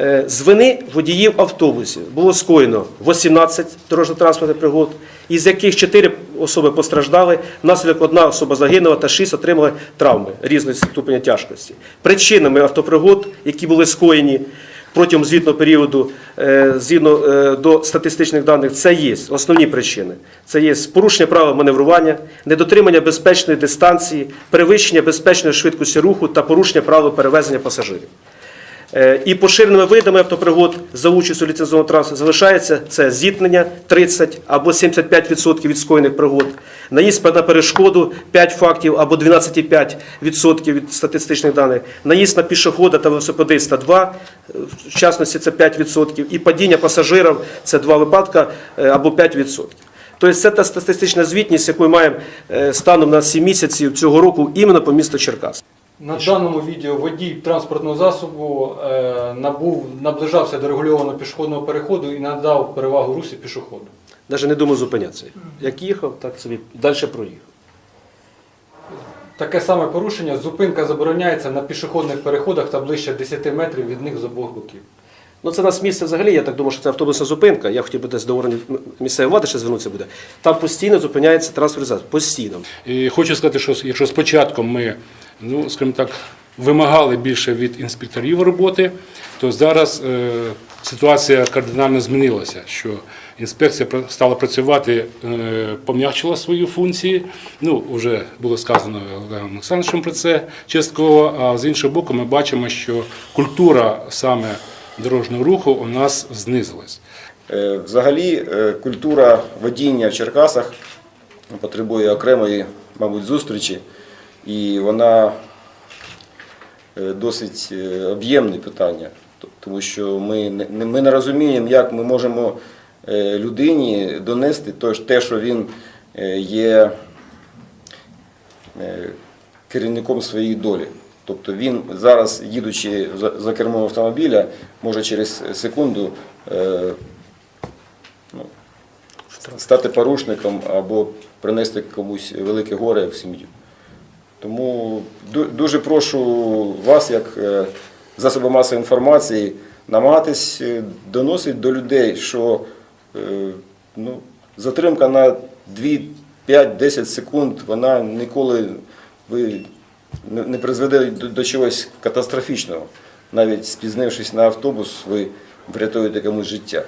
Е, З вини водіїв автобусів було скоєно 18 дорожньо-транспортних пригод, із яких 4 особи постраждали, внаслідок одна особа загинула та 6 отримали травми різної ступеня тяжкості. Причинами автопригод, які були скоєні протягом звітного періоду, е, згідно е, до статистичних даних, це є основні причини. Це є порушення правил маневрування, недотримання безпечної дистанції, перевищення безпечної швидкості руху та порушення правил перевезення пасажирів. Е, І поширеними видами автопригод за участю ліцензованого транспорту залишається це зіткнення 30 або 75% від скоєних пригод, наїзд на перешкоду 5 фактів або 12,5% від статистичних даних, наїзд на пішохода та велосипедиста 2, е, в частності це 5%, і падіння пасажирів це 2 випадка е, або 5%. Тобто це та статистична звітність, яку ми маємо станом на 7 місяців цього року іменно по місту Черкас. На даному відео водій транспортного засобу е, набув, наближався до регульованого пішохідного переходу і надав перевагу русі пішоходу. Навіть не думав зупинятися. Як їхав, так собі далі проїхав. Таке саме порушення. Зупинка забороняється на пішохідних переходах та ближче 10 метрів від них з обох боків. Ну, це нас місце взагалі, я так думаю, що це автобусна зупинка. Я хотів би десь до органів місцевої влади ще звернутися буде. Там постійно зупиняється транспортний засіб. Постійно. І хочу сказати, що якщо спочатку ми, ну скажімо так, вимагали більше від інспекторів роботи, то зараз е, ситуація кардинально змінилася, що інспекція стала працювати, е, пом'якшила свої функції. Ну, вже було сказано Олегом Олександровичем про це частково. А з іншого боку, ми бачимо, що культура саме дорожнього руху у нас знизилась. Е, Взагалі, е, культура водіння в Черкасах потребує окремої, мабуть, зустрічі, і вона е, досить об'ємне питання, тому що ми ми не розуміємо, як ми можемо людині донести те, що він є керівником своєї долі. Тобто він зараз, їдучи за, кермом автомобіля, може через секунду е, ну, стати порушником або принести комусь велике горе в сім'ю. Тому дуже прошу вас, як е, засоби масової інформації, намагатись е, доносити до людей, що ну, затримка на 2, 5, 10 секунд, вона ніколи ви не призведе до, до чогось катастрофічного. Навіть спізнившись на автобус, ви врятуєте комусь життя.